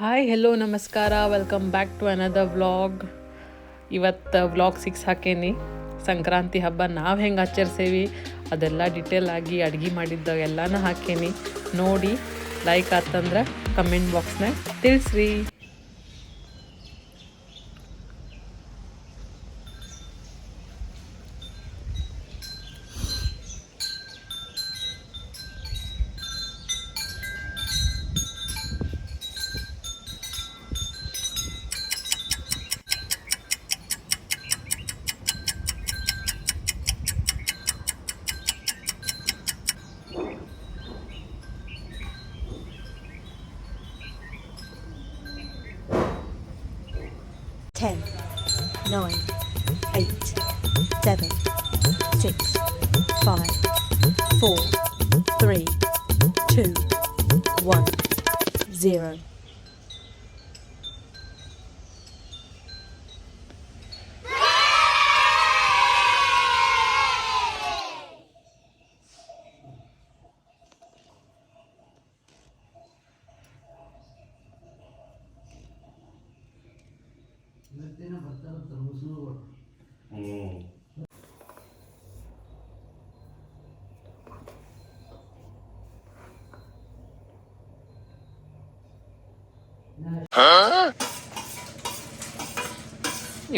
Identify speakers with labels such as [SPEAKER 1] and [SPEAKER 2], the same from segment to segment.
[SPEAKER 1] Hi hello ನಮಸ್ಕಾರ. Welcome back to another vlog ಇವತ್ತು vlog six ಹಾಕೇನಿ. ಸಂಕ್ರಾಂತಿ ಹಬ್ಬ ನಾವು ಹೆಂಗೆ ಆಚರಿಸೇವಿ ಅದೆಲ್ಲ ಡಿಟೇಲ್ ಆಗಿ ಅಡುಗೆ ಮಾಡಿದ್ದ ಎಲ್ಲನೂ ಹಾಕೇನಿ. ನೋಡಿ ಲೈಕ್ ಆತಂದ್ರೆ ಕಮೆಂಟ್ ಬಾಕ್ಸ್ನಾಗ ತಿಳಿಸ್ರಿ.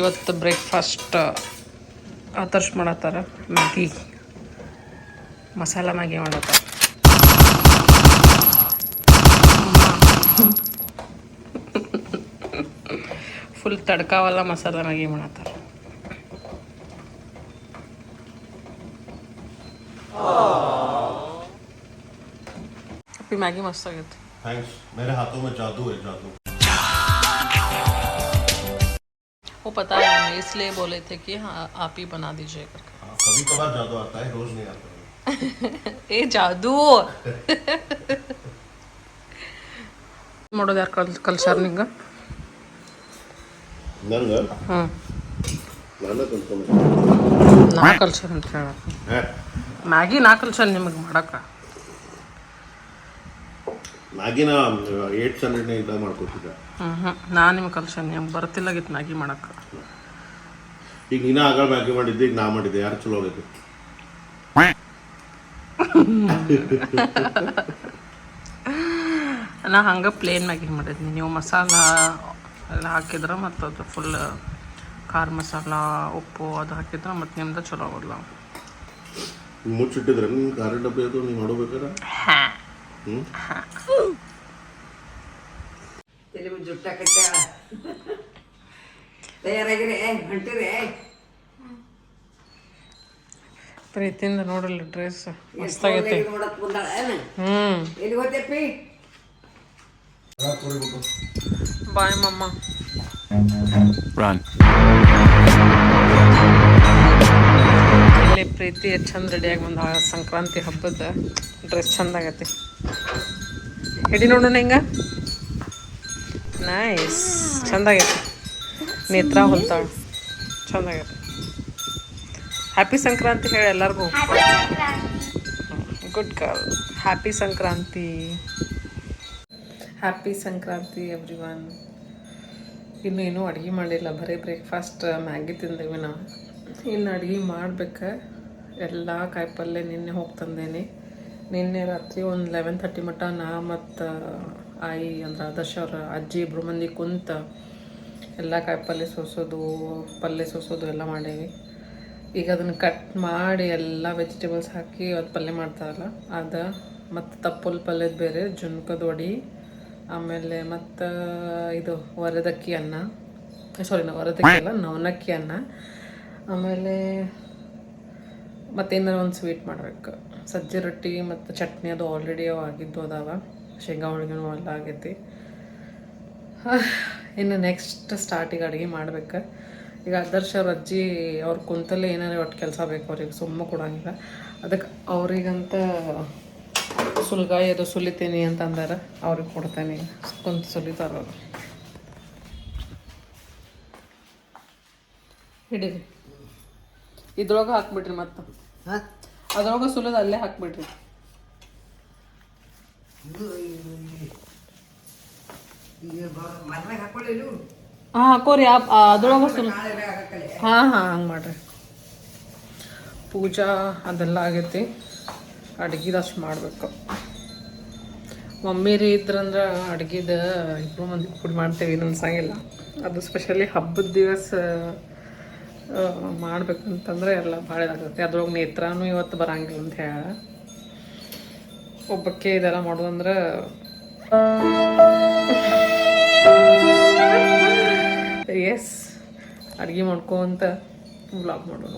[SPEAKER 1] ಇವತ್ತು ಬ್ರೇಕ್ಫಾಸ್ಟ್ ಆತರ್ಸ್ ಮಾಡತ್ತಾರ. ಮ್ಯಾಗಿ ಮಸಾಲ ಮ್ಯಾಗಿ ಮಾಡತ್ತಾರ. ಫುಲ್ ತಡ್ಕಾವಲ್ಲ ಮಸಾಲ ಮ್ಯಾಗಿ ಮಾಡತ್ತಾರ. ಮ್ಯಾಗಿ ಮಸ್ತ್ ಆಗೈತೆ.
[SPEAKER 2] ಥ್ಯಾಂಕ್ಸ್ ಮೇರೆ ಹಾಥೋ ಮೇ ಜಾದೂ ಹೈ ಜಾದೂ.
[SPEAKER 1] वो पता है हम इसलिए बोले थे कि हाँ आप ही बना दीजिए करके
[SPEAKER 2] हाँ, कभी कभार जादू आता है रोज नहीं आता है।
[SPEAKER 1] ಏ ಜಾದೂ ಮಾಡೋದು ಯಾರು ಕಲ್ ಕಲ್ಸಾರ ನಿಂಗೆ
[SPEAKER 2] ನಂಗೆ
[SPEAKER 1] ಹ್ಞೂ
[SPEAKER 2] ನಾನೇ ತಂದ್ಕೊಂಡೆ
[SPEAKER 1] ನಾ ಕಲ್ಸಾರ ಅಂತ ಹೇಳಕ್ಕೆ
[SPEAKER 2] ಹೇ
[SPEAKER 1] ಮ್ಯಾಗಿ ನಾ ಕಲ್ಸಾರ ನಿಮಗೆ ಮಾಡಕ್ಕೆ
[SPEAKER 2] ಮ್ಯಾಗಿನ ಏಟ್ ಸ್ಟ್ಯಾಂಡರ್ಡ್ನೇ ಇದ್ದಾಗ ಮಾಡ್ಕೊತಿದ್ದೆ
[SPEAKER 1] ಹ್ಞೂ ಹ್ಞೂ ನಾ ನಿಮ್ಗೆ ಕಲ್ಸಾರ ನಿಮ್ಗೆ ಬರ್ತಿಲ್ಲಾಗಿತ್ತು ಮ್ಯಾಗಿ ಮಾಡಕ್ಕೆ
[SPEAKER 2] ಈಗ ನೀನ ಆಗಳ ಮ್ಯಾಗಿ ಮಾಡಿದ್ದೆ ಈಗ ನಾ ಮಾಡಿದ್ದೆ. ಯಾರು ಚಲೋ ಆಗೈತೆ
[SPEAKER 1] ನಾ ಹಂಗೆ ಪ್ಲೇನ್ ಮ್ಯಾಗಿ ಮಾಡಿದ್ನಿ. ನೀವು ಮಸಾಲ ಎಲ್ಲ ಹಾಕಿದ್ರೆ ಮತ್ತು ಅದು ಫುಲ್ ಖಾರ ಮಸಾಲ ಉಪ್ಪು ಅದು ಹಾಕಿದ್ರೆ ಮತ್ತು ನಿಮ್ದು ಚಲೋ ಆಗೋಲ್ಲ
[SPEAKER 2] ಮುಚ್ಚಿಟ್ಟಿದ್ರೆ ನಿನ್ ಖಾರ ಡಬ್ಬಿ ಅದು ನೀವು ಮಾಡೋಬೇಕಾರೆ ಹ್ಞೂ
[SPEAKER 3] ತಲೆ ಜುಟ್ಟ ಕಟ್ಟಾಳ ತಯಾರಾಗಿರಿ ಹೊಂಟಿರಿ
[SPEAKER 1] ಪ್ರೀತಿಯಿಂದ ನೋಡಲ್ಲ ಡ್ರೆಸ್ ಮಸ್ತಾಗೈತೆ ಹ್ಞೂ
[SPEAKER 3] ಎಲ್ಲಿ ಹೋಗ್ತೇಪಿ?
[SPEAKER 1] ಬಾಯ್ ಮಮ್ಮ. ಇಲ್ಲಿ ಪ್ರೀತಿ ಎಷ್ಟು ಚಂದ ರೆಡಿಯಾಗಿ ಬಂದ ಸಂಕ್ರಾಂತಿ ಹಬ್ಬದ ಡ್ರೆಸ್ ಚಂದ ಆಗೈತಿ. ಹಿಡಿ ನೋಡೋಣ ಹಿಂಗ. ನೈಸ್ ಚಂದ ಆಗೈತಿ. ನೇತ್ರ ಹೊಲ್ತಾಳ. ಚಂದ ಆಗೈತಿ ಹ್ಯಾಪಿ ಸಂಕ್ರಾಂತಿ ಹೇಳಿ ಎಲ್ಲರಿಗೂ. Good girl happy Sankranti. Happy Sankranti everyone ಇನ್ನೇನು ಏನೂ ಅಡುಗೆ ಮಾಡಿಲ್ಲ. ಬರೀ ಬ್ರೇಕ್ಫಾಸ್ಟ್ ಮ್ಯಾಗಿ ತಿಂದೇವಿ ನಾವು ಇನ್ನು ಅಡುಗೆ ಮಾಡ್ಬೇಕು. ಎಲ್ಲ ಕಾಯಿಪಲ್ಯ ನಿನ್ನೆ ಹೋಗಿ ತಂದೇನಿ. ನಿನ್ನೆ ರಾತ್ರಿ ಒಂದು ಲೆವೆನ್ ಥರ್ಟಿ ಮಟ್ಟ ನಾ ಮತ್ತು ಆಯಿ ಅಂದ್ರೆ ಆದರ್ಶ ಅವ್ರ ಅಜ್ಜಿ ಇಬ್ಬರು ಮಂದಿ ಕುಂತ ಎಲ್ಲ ಕಾಯಿಪಲ್ಯ ಸೋಸೋದು ಪಲ್ಯ ಸೋಸೋದು ಎಲ್ಲ ಮಾಡೇವಿ. ಈಗ ಅದನ್ನು ಕಟ್ ಮಾಡಿ ಎಲ್ಲ ವೆಜಿಟೇಬಲ್ಸ್ ಹಾಕಿ ಅದು ಪಲ್ಯ ಮಾಡ್ತಾರಲ್ಲ, ಅದು ಮತ್ತು ತಪ್ಪಲ್ ಪಲ್ಯದ ಬೇರೆ, ಜುನ್ಕದ ವಡಿ, ಆಮೇಲೆ ಮತ್ತು ಇದು ವರದಕ್ಕಿ ಅನ್ನ ಸಾರಿ ನಾವು ವರದಕ್ಕಿ ಅಲ್ಲ, ನವನಕ್ಕಿ ಅನ್ನ, ಆಮೇಲೆ ಮತ್ತೇನಾರು ಒಂದು ಸ್ವೀಟ್ ಮಾಡ್ಬೇಕು. ಸಜ್ಜೆ ರೊಟ್ಟಿ ಮತ್ತು ಚಟ್ನಿ ಅದು ಆಲ್ರೆಡಿ ಆಗಿದ್ದು ಅದಾವ, ಶೇಂಗಾ ಹೋಳಿಗೆನೂ ಎಲ್ಲ ಆಗೈತಿ. ಇನ್ನು ನೆಕ್ಸ್ಟ್ ಸ್ಟಾರ್ಟಿಗೆ ಅಡುಗೆ ಮಾಡ್ಬೇಕು. ಈಗ ಆದರ್ಶ ಅವ್ರ ಅಜ್ಜಿ ಅವ್ರ ಕುಂತಲ್ಲೇ ಏನಾರು ಒಟ್ಟು ಕೆಲಸ ಬೇಕು ಅವ್ರಿಗೆ ಸುಮ್ಮ ಕೊಡೋಂಗಿಲ್ಲ. ಅದಕ್ಕೆ ಅವ್ರಿಗಂತ ಸುಲ್ಗಾಯಿ ಅದು ಸುಲಿತೀನಿ ಅಂತ ಅಂದಾರ ಅವ್ರಿಗೆ ಕೊಡ್ತೇನೆ ಕುಂತು ಸುಲಿತಾರ ಅವರು. ಹಿಡೀರಿ. ಇದ್ರೊಳಗೆ ಹಾಕ್ಬಿಟ್ರಿ ಮತ್ತೆ. ಅದ್ರೊಳಗೆ ಸುಲಿದ ಅಲ್ಲೇ
[SPEAKER 3] ಹಾಕೊಳ್ಳಿಲ್ಲ
[SPEAKER 1] ಹಾಂ ಹಾಕೋರಿ ಅದ್ರೊಳಗೆ ಸ್ವಲ್ಪ ಹಾಂ ಹಾಂ ಹಂಗೆ ಮಾಡ್ರಿ. ಪೂಜಾ ಅದೆಲ್ಲ ಆಗೈತಿ. ಅಡ್ಗಿದಷ್ಟು ಮಾಡಬೇಕು. ಮಮ್ಮಿ ರೀ ಇದ್ರಂದ್ರೆ ಅಡ್ಗಿದ ಇಬ್ಬರು ಮಂದಿ ಕೂಡಿ ಮಾಡ್ತೇವೆ ಅನ್ಸಂಗಿಲ್ಲ ಅದು ಸ್ಪೆಷಲಿ ಹಬ್ಬದ ದಿವಸ ಮಾಡ್ಬೇಕಂತಂದ್ರೆ ಎಲ್ಲ ಭಾಳ ಇದಾಗತ್ತೆ. ಅದ್ರೊಳಗೆ ನೇತ್ರಾನು ಇವತ್ತು ಬರಂಗಿಲ್ಲ ಅಂತ ಹೇಳ. ಒಬ್ಬಕ್ಕೆ ಇದೆಲ್ಲ ಮಾಡೋದಂದ್ರೆ ಎಸ್ ಅಡುಗೆ ಮಾಡ್ಕೊಂತ ಬ್ಲಾಗ್ ಮಾಡೋಣ.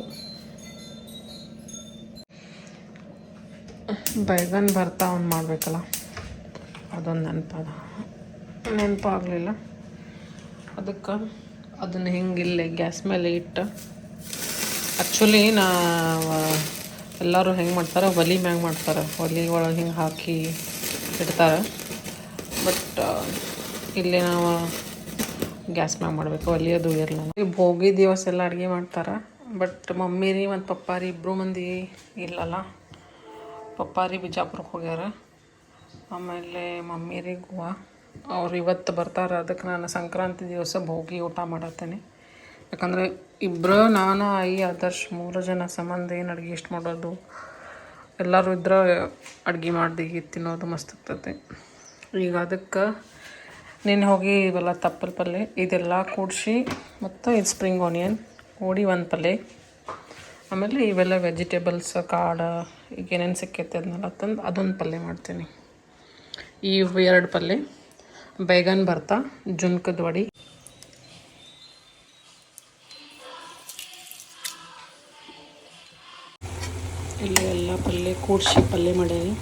[SPEAKER 1] ಬೈಗನ್ ಬರ್ತಾ ಅವ್ನು ಮಾಡಬೇಕಲ್ಲ. ಅದೊಂದು ನೆನಪದ. ನೆನಪಾಗಲಿಲ್ಲ. ಅದಕ್ಕೆ ಅದನ್ನು ಹಿಂಗೆ ಇಲ್ಲೇ ಗ್ಯಾಸ್ ಮೇಲೆ ಇಟ್ಟು. ಆ್ಯಕ್ಚುಲಿ ನಾ ಎಲ್ಲರೂ ಹೆಂಗೆ ಮಾಡ್ತಾರೆ, ಒಲಿ ಮ್ಯಾಗ ಮಾಡ್ತಾರೆ. ಒಲಿ ಒಳಗೆ ಹಿಂಗೆ ಹಾಕಿ ಇಡ್ತಾರೆ. ಬಟ್ ಇಲ್ಲಿ ನಾವು ಗ್ಯಾಸ್ ಮ್ಯಾಗ ಮಾಡಬೇಕು ಒಲಿಯೋದು ಅದು ಇರಲ್ಲ ಈ ಭೋಗಿ ದಿವಸ ಎಲ್ಲ ಅಡುಗೆ ಮಾಡ್ತಾರೆ ಬಟ್ ಮಮ್ಮಿ ರೀ ಮತ್ತು ಪಪ್ಪಾರಿ ಇಬ್ಬರು ಮಂದಿ ಇಲ್ಲಲ್ಲ. ಪಪ್ಪಾರಿ ಬಿಜಾಪುರಕ್ಕೆ ಹೋಗ್ಯಾರ. ಆಮೇಲೆ ಮಮ್ಮಿ ರೀ ಗೋವಾ. ಅವ್ರು ಇವತ್ತು ಬರ್ತಾರೆ ಅದಕ್ಕೆ ನಾನು ಸಂಕ್ರಾಂತಿ ದಿವಸ ಭೋಗಿ ಊಟ ಮಾಡತ್ತೇನೆ. ಯಾಕಂದರೆ ಇಬ್ಬರು ನಾನು ಐ ಆದರ್ಶ್ ಮೂರು ಜನ ಸಂಬಂಧ ಏನು ಅಡುಗೆ ಇಷ್ಟು ಮಾಡೋದು, ಎಲ್ಲರೂ ಇದ್ರೆ ಅಡುಗೆ ಮಾಡ್ದಿ, ತಿನ್ನೋದು ಮಸ್ತ್ ಆಗ್ತೈತೆ ಈಗ ಅದಕ್ಕೆ ನೀನು ಹೋಗಿ ಇವೆಲ್ಲ ತಪ್ಪಲ್ ಪಲ್ಯ ಇದೆಲ್ಲ ಕೂಡಿಸಿ, ಮತ್ತು ಇದು ಸ್ಪ್ರಿಂಗ್ ಆನಿಯನ್ ಕೂಡಿ ಒಂದು ಪಲ್ಯ ಆಮೇಲೆ ಇವೆಲ್ಲ ವೆಜಿಟೇಬಲ್ಸ್ ಕಾಳು, ಈಗ ಏನೇನು ಸಿಕ್ಕೈತೆ ಅದನ್ನೆಲ್ಲ ತಂದು ಅದೊಂದು ಪಲ್ಯ ಮಾಡ್ತೀನಿ. ಈ ಎರಡು ಪಲ್ಯ ಬೇಗನ್ ಭರ್ತಾ ಜುನ್ಕದ ವಡಿ. ಇಲ್ಲಿ ಎಲ್ಲ ಪಲ್ಯ ಕೂಡಿಸಿ ಪಲ್ಯ ಮಾಡೀನಿ.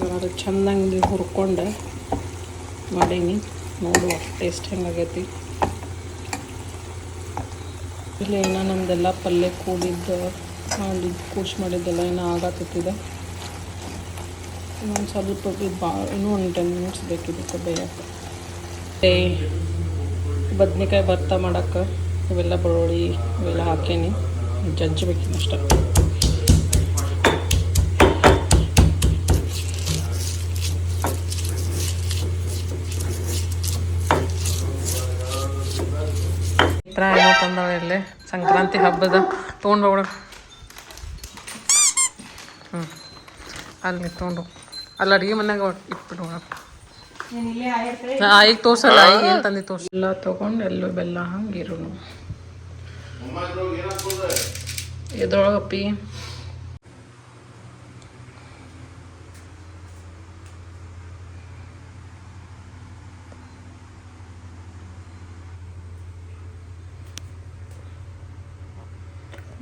[SPEAKER 1] ಮಸ್ತ್ ಅದು ಚೆಂದಂಗೆ ಹುರ್ಕೊಂಡು ಮಾಡೀನಿ. ನೋಡುವ ಟೇಸ್ಟ್ ಹೆಂಗಾಗೈತಿ ಇಲ್ಲಿ ಏನೋ ನಮ್ದೆಲ್ಲ ಪಲ್ಯ ಕೂಡಿದ್ದು ಮಾಡಿದ್ದು ಕೂಸ್ ಮಾಡಿದ್ದೆಲ್ಲ ಏನೋ ಆಗತ್ತಿದೆ. ಇನ್ನೊಂದು ಸ್ವಲ್ಪ ಇದು ಬಾ, ಇನ್ನೂ ಒಂದು ಟೆನ್ ಮಿನಿಟ್ಸ್ ಬೇಕಿದ್ದಕ್ಕೆ ಬೇಯಕ್ಕೆ. ಬದ್ನೆಕಾಯಿ ಭರ್ತ ಮಾಡೋಕ್ಕೆ ಇವೆಲ್ಲ ಬೆಳ್ಳುಳ್ಳಿ ಇವೆಲ್ಲ ಹಾಕೇನಿ. ಜಜ್ಬೇಕಿನ್ನು ಅಷ್ಟೇ. ತಂದವ ಇಲ್ಲೇ ಸಂಕ್ರಾಂತಿ ಹಬ್ಬದ ತೊಗೊಂಡು ಹೋಗೋಣ ಹ್ಞೂ ಅಲ್ಲಿ ತೊಗೊಂಡು ಅಲ್ಲಿ ಅಡುಗೆ ಮನ್ಯಾಗ ಇಟ್ಬಿಡೋಣ ಈಗ ತೋರ್ಸಲ್ಲ ಈಗ ಏನು ತಂದು ತೋರ್ಸ. ಎಲ್ಲ ತೊಗೊಂಡು ಎಲ್ಲೂ ಬೆಲ್ಲ ಹಂಗೆ ಇರೋಣ ಎದ್ರೊಳಗಪ್ಪಿ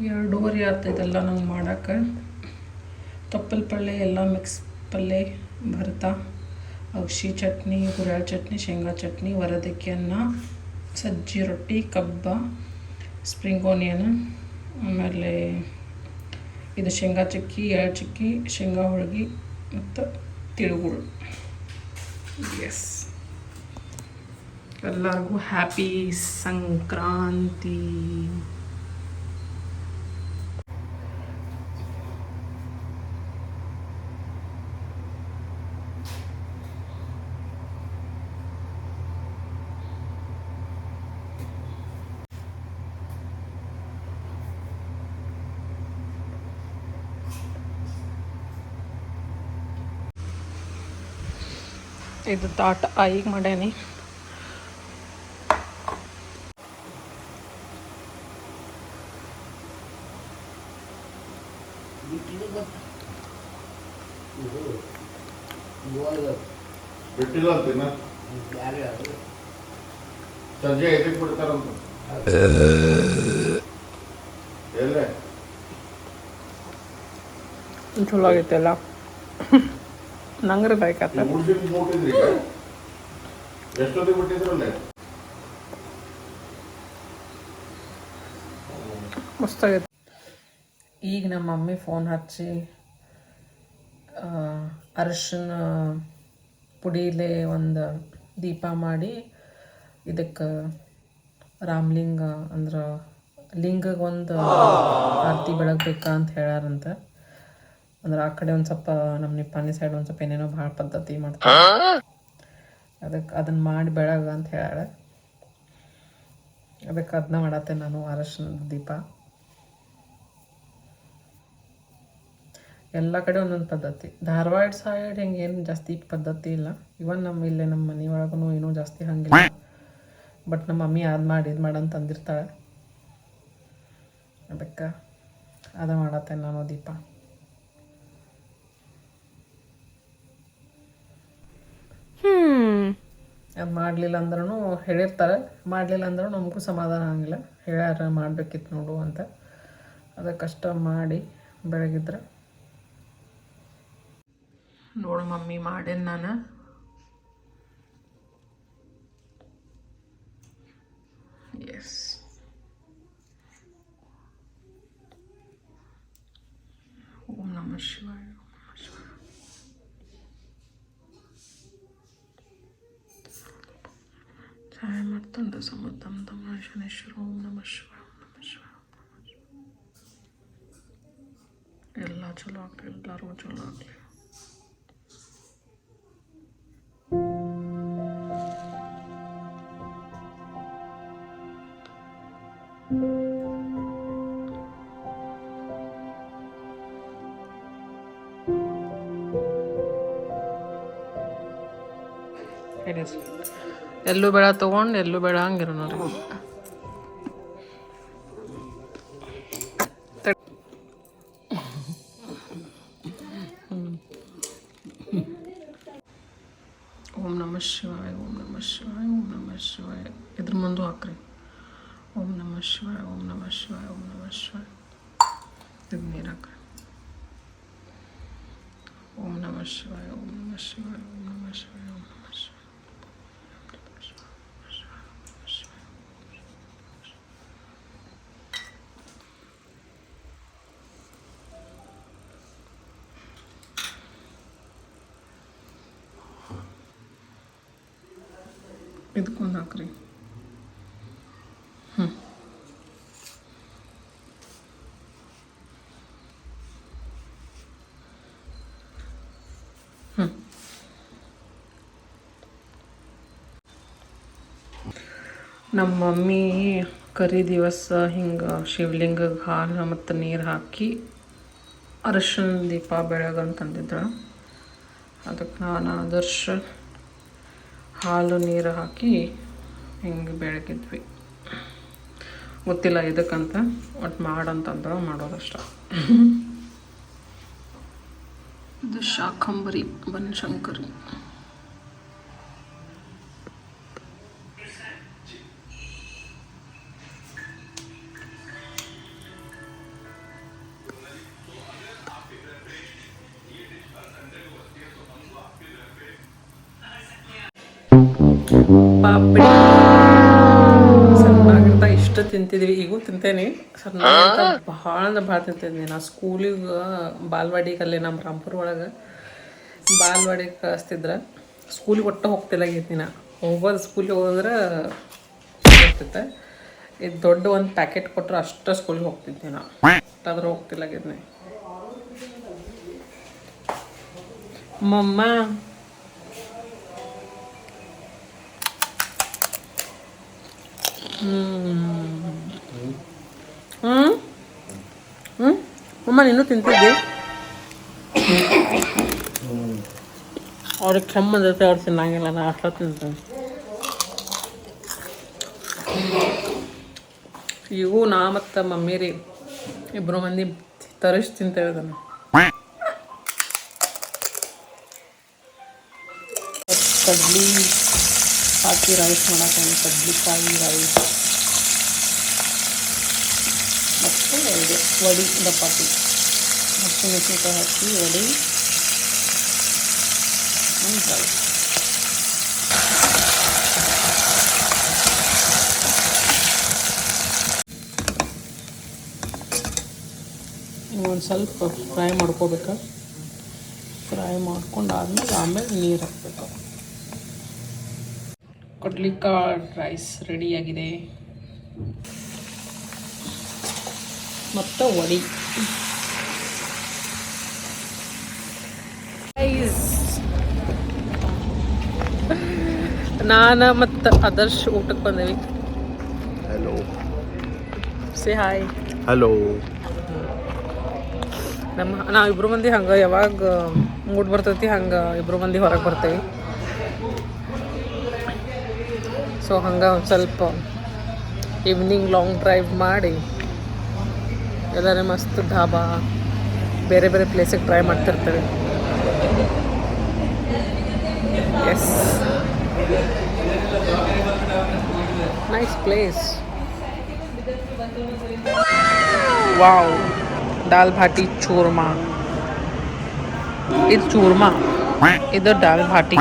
[SPEAKER 1] ಎರಡೂವರೆ ಆಗ್ತೈತಲ್ಲ ನಂಗೆ ಮಾಡೋಕ್ಕೆ. ತಪ್ಪಲ್ ಪಲ್ಯ ಎಲ್ಲ ಮಿಕ್ಸ್ ಪಲ್ಯ ಭರ್ತಾ ಔಷಿ ಚಟ್ನಿ ಗುರಾಳ್ ಚಟ್ನಿ, ಶೇಂಗಾ ಚಟ್ನಿ ವರದಕ್ಕಿ ಅನ್ನ ಸಜ್ಜಿ ರೊಟ್ಟಿ, ಕಬ್ಬ ಸ್ಪ್ರಿಂಗ್ ಓನಿಯನ್ ಆಮೇಲೆ ಇದು ಶೇಂಗಾ ಚಕ್ಕಿ ಎಳೆ ಚಕ್ಕಿ, ಶೇಂಗಾ ಹೋಳ್ಗೆ ಮತ್ತು ತಿಳುಗುಳು. ಎಸ್ ಎಲ್ಲರಿಗೂ ಹ್ಯಾಪಿ ಸಂಕ್ರಾಂತಿ. ಇದು ತಾಟ. ಈಗ ಮಾಡ್ಯಾನಿ.
[SPEAKER 2] ಬಿಟ್ಟಿಲ್ಲ ಅಂತೀನ ಸಂಜೆ ಎದಕ್ಕೆ ಬಿಡ್ತಾರಂತ? ಎಲ್ಲೇ?
[SPEAKER 1] ಚಲೋ ಆಗೈತೆ ನಂಗ್ರೆ
[SPEAKER 2] ಬಿಟ್ಟಿದ್ರಲ್ಲೇ
[SPEAKER 1] ಮಸ್ತಾಗೈತೆ. ಈಗ ನಮ್ಮ ಮಮ್ಮಿ ಫೋನ್ ಹಚ್ಚಿ ಅರ್ಶನ ಪುಡಿಲೆ ಒಂದು ದೀಪ ಮಾಡಿ ಇದಕ್ಕೆ ರಾಮಲಿಂಗ ಅಂದ್ರೆ ಲಿಂಗಗೊಂದು ಆರತಿ ಬೆಳಗ್ಬೇಕಾ ಅಂತ ಹೇಳ್ಯಾರಂತ ಅಂದ್ರೆ ಆ ಕಡೆ ಒಂದ್ ಸ್ವಲ್ಪ ನಮ್ಮ ನಿಪ್ಪಾಣಿ ಸೈಡ್ ಒಂದ್ ಸ್ವಲ್ಪ ಏನೇನೋ ಭಾಳ ಪದ್ಧತಿ ಮಾಡ್ತಾರೆ. ಅದಕ್ಕೆ ಅದನ್ ಮಾಡಿ ಬೆಳಗ ಅಂತ ಹೇಳ ಅದಕ್ಕೆ ಅದನ್ನ ಮಾಡತ್ತೆ ನಾನು ಅರಶಿನದ ದೀಪ. ಎಲ್ಲ ಕಡೆ ಒಂದೊಂದು ಪದ್ಧತಿ. ಧಾರವಾಡ ಸೈಡ್ ಹಿಂಗೆ ಏನು ಜಾಸ್ತಿ ಪದ್ಧತಿ ಇಲ್ಲ. ಇವನ್ ನಮ್ಮ ಇಲ್ಲೇ ನಮ್ಮ ಮನೆ ಒಳಗೂ ಏನೂ ಜಾಸ್ತಿ ಹಂಗಿಲ್ಲ. ಬಟ್ ನಮ್ಮ ಮಮ್ಮಿ ಅದ್ ಮಾಡಿ ಇದು ಮಾಡಂತ ಅಂದಿರ್ತಾಳೆ ಅದಕ್ಕೆ ಅದ ಮಾಡತ್ತೆ ನಾನು ದೀಪ ಅದು ಮಾಡಲಿಲ್ಲ ಅಂದ್ರೂ ಹೇಳಿರ್ತಾರೆ. ಮಾಡಲಿಲ್ಲ ಅಂದ್ರೂ ನಮಗೂ ಸಮಾಧಾನ ಆಗಿಲ್ಲ ಹೇಳ್ಯಾರ ಮಾಡಬೇಕಿತ್ತು ನೋಡು ಅಂತ. ಅದಕ್ಕಷ್ಟ ಮಾಡಿ ಬೆಳಗಿದ್ರೆ. ನೋಡು ಮಮ್ಮಿ, ಮಾಡೇನು ನಾನು? ಎಸ್ ಓಂ ನಮಃ ಶಿವಾಯ. ಛಾಯ ಮಾಡ್ತಂದ ಸಮುದ್ರಂ ತಮ ಶನೇಶ್ವರ ಓಂ ನಮ ಶಿವಾಯ ಓಂ ನಮ ಶಿವಾಯ ಓಂ ನಮಃ ಶಿವಾಯ ಎಲ್ಲ ಚಲೋ ಆಗಲಿ ಎಲ್ಲರೂ ಚಲೋ ಆಗಲಿ ಎಲ್ಲೂ ಬೇಡ ತೊಗೊಂಡು ಎಲ್ಲೂ ಬೇಡ ಹಂಗಿರೋ ನೋಡ್ರಿ. ಓಂ ನಮ ಶಿವಾಯ, ಓಂ ನಮ ಶಿವಾಯ, ಓಂ ನಮ ಶಿವಾಯ. ಇದ್ರ ಮುಂದೆ ಹಾಕ್ರಿ. ಓಂ ನಮ ಶಿವಾಯ, ಓಂ ನಮ ಶಿವಾಯ, ಓಂ ನಮ ಶಿವಾಯ. ಇದು ನೀರು ಹಾಕ್ರಿ. ಓಂ ನಮಃ ಶಿವಾಯ, ಓಂ ನಮ ಶಿವಾಯ, ಓಂ ನಮ ಶಿವಾಯ ಇದಕ್ಕೊಂದು ಹಾಕ್ರಿ ನಮ್ಮ ಮಮ್ಮಿ ಕರಿ ದಿವಸ ಹಿಂಗೆ ಶಿವಲಿಂಗಕ್ಕೆ ಹಾಲು ಮತ್ತು ನೀರು ಹಾಕಿ ಅರಶಿನ ದೀಪ ಬೆಳಗಂತಂದಿದ್ರು ಅದಕ್ಕೆ ನಾನು ಆದರ್ಶ ಹಾಲು ನೀರು ಹಾಕಿ ಹಿಂಗೆ ಬೆಳಕಿದ್ವಿ. ಗೊತ್ತಿಲ್ಲ ಇದಕ್ಕಂತ ಒಟ್ಟು ಮಾಡಂತಂದ್ರೆ ಮಾಡೋದಷ್ಟ. ಇದು ಶಾಖಂಬರಿ ಬನಶಂಕರಿ. ಪಾಪಡಿ. ಸಣ್ಣಾಗಿರ್ತಾ ಇಷ್ಟ ತಿಂತಿದ್ವಿ. ಈಗೂ ತಿಂತೇನೆ. ಸಣ್ಣಾಗಿರ್ತ ಭಾಳ ಅಂದ್ರೆ ಭಾಳ ತಿಂತಿದ್ವಿ ನಾ ಸ್ಕೂಲಿಗೆ ಬಾಲ್ವಾಡಿಗೆ ಅಲ್ಲಿ ನಮ್ಮ ರಾಂಪುರ ಒಳಗೆ ಬಾಲ್ವಾಡಿಗೆ ಕಳಿಸ್ತಿದ್ರ. ಸ್ಕೂಲಿಗೆ ಒಟ್ಟು ಹೋಗ್ತಿಲ್ಲಾಗೈತಿ ನಾ ಹೋಗೋದು ಸ್ಕೂಲಿಗೆ ಹೋದ್ರೆ ಹೋಗ್ತಿದ್ದೆ ಇದು ದೊಡ್ಡ ಒಂದು ಪ್ಯಾಕೆಟ್ ಕೊಟ್ಟರು ಅಷ್ಟು ಸ್ಕೂಲಿಗೆ ಹೋಗ್ತಿದ್ದೆ ನಾ. ಹೋಗ್ತಿಲ್ಲ ಹೋಗ್ತಿಲ್ಲಾಗಿದ್ನಿ ಮಮ್ಮ ಹ್ಞೂ ಹ್ಞೂ ಅಮ್ಮ, ನೀನು ತಿಂತಿದ್ದೆ? ಅವ್ರಿಗೆ ಕೆಮ್ಮದೈತೆ ಅವ್ರು ತಿನ್ನಂಗಿಲ್ಲ, ನಾ ಅಷ್ಟ ತಿಂತೇನೆ. ಇವು ನಾ ಮತ್ತು ಮಮ್ಮಿ ರೀ ಇಬ್ಬರು ಮಂದಿ ತರಿಸಿ ತಿಂತೇವೆ ಅದನ್ನು ಕಡ್ಲಿ ಹಾಕಿ ರೈಸ್ ಮಾಡಕ್ಕೆ ಕಡ್ಲಿಕಾಯಿ ರೈಸ್ ಮತ್ತು ಇದು ವಡಿ ದಪಾತಿ ಹಸಿಮೆಣಸಿನ್ಕಾಯಿ ಹಾಕಿ ವಡಿ and ರೈಸ್ ಒಂದು ಸ್ವಲ್ಪ ಫ್ರೈ ಮಾಡ್ಕೋಬೇಕು ಫ್ರೈ ಮಾಡ್ಕೊಂಡು ಆದ್ಮೇಲೆ ಆಮೇಲೆ ನೀರು ಹಾಕಬೇಕು ಕೊಡ್ಲಿಕ್ಕ ರೈಸ್ ರೆಡಿಯಾಗಿದೆ ಮತ್ತು ವಡಿ. ನಾನು ಮತ್ತು ಆದರ್ಶ್ ಊಟಕ್ಕೆ ಬಂದೆವಿ.
[SPEAKER 2] ಹಲೋ
[SPEAKER 1] ಸೇ ಹಾಯ್
[SPEAKER 2] ಹಲೋ
[SPEAKER 1] ನಮ್ಮ ನಾವು ಇಬ್ಬರು ಮಂದಿ ಹಂಗೆ ಯಾವಾಗ ಮೂಡ್ ಬರ್ತೈತಿ ಹಂಗೆ ಇಬ್ಬರು ಮಂದಿ ಹೊರಗೆ ಬರ್ತೇವೆ. ಸೊ ಹಂಗೆ ಒಂದು ಸ್ವಲ್ಪ ಈವ್ನಿಂಗ್ ಲಾಂಗ್ ಡ್ರೈವ್ ಮಾಡಿ ಎಲ್ಲರೂ ಮಸ್ತ್ ಢಾಬಾ ಬೇರೆ ಬೇರೆ ಪ್ಲೇಸಿಗೆ try ಮಾಡ್ತಿರ್ತೇವೆ yes nice place wow dal baati churma ಇದು ಚೂರ್ಮಾ ಇದು ದಾಲ್ ಭಾಟಿ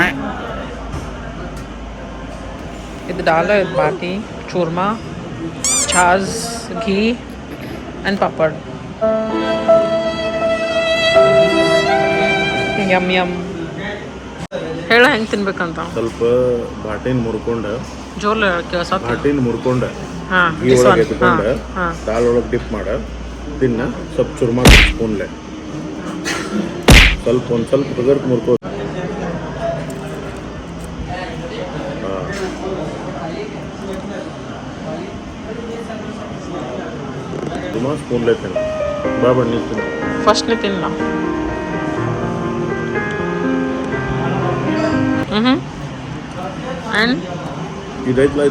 [SPEAKER 1] ದಾಲ್ ಇದು baati churma chaas ghee and papad yum yum ಹೇಳ ಹೆಂಗೆ ತಿನ್ಬೇಕಂತ?
[SPEAKER 2] ಸ್ವಲ್ಪ ಬಾಟಿನ ಮುರ್ಕೊಂಡ.
[SPEAKER 1] ಜೋರ್ಲ ಕೇಳ್ಸ
[SPEAKER 2] ಬಾಟಿನ ಮುರ್ಕೊಂಡ. ಈ ಒಳಗೆ ದಾಲ್ ಒಳಗೆ ಡಿಪ್ ಮಾಡ. ತಿನ್ನ. ಸ್ವಲ್ಪ ಚುರ್ಮಾ ಸ್ಪೂನ್ಲೆ ಸ್ವಲ್ಪ ಒಂದು ಸ್ವಲ್ಪ ಹಗರ್ಕ್ ಮುರ್ಕೋ ಹಾಂ ಚುರ್ಮಾ ಸ್ಪೂನ್ಲೆ ತಿನ್ನ ಬಾ ಬನ್ನಿ ತಿನ್ನ
[SPEAKER 1] ಫಸ್ಟ್ನೇ ತಿನ್ನ ಹ್ಞೂ ಆ್ಯಂಡ್
[SPEAKER 2] ಇದೈತ್ಲ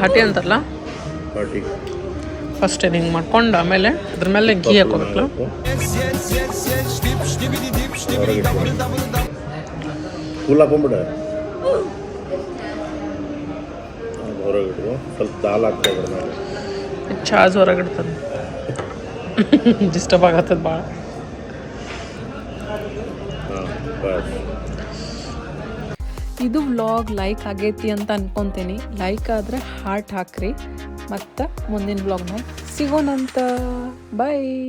[SPEAKER 1] ಇದಕ್ಕೆ ಅಂತಾರಲ್ಲ?
[SPEAKER 2] ಫಸ್ಟ್
[SPEAKER 1] ಫಸ್ಟ್ ಹಿಂಗೆ ಮಾಡ್ಕೊಂಡು ಆಮೇಲೆ ಅದ್ರ ಮೇಲೆ ಗೀ
[SPEAKER 2] ಇಟ್ಕೊ ಸ್ವಲ್ಪ ದಾಲ್ ಹಾಕ್ತಾ ಅದ್ರ ಮೇಲೆ
[SPEAKER 1] ಚಾರ್ಜ್ ಹೊರಗೆ ಇಡ್ತದೆ ಡಿಸ್ಟರ್ಬ್ ಆಗತ್ತದ ಭಾಳ
[SPEAKER 2] ಹಾಂ
[SPEAKER 1] ಇದು ವ್ಲಾಗ್ ಲೈಕ್ ಆಗೈತಿ ಅಂತ ಅನ್ಕೊತೀನಿ. ಲೈಕ್ ಆದರೆ ಹಾರ್ಟ್ ಹಾಕ್ರಿ. ಮತ್ತು ಮುಂದಿನ ವ್ಲಾಗ್ನಾಗ ಸಿಗೋಣಂತ. ಬಾಯ್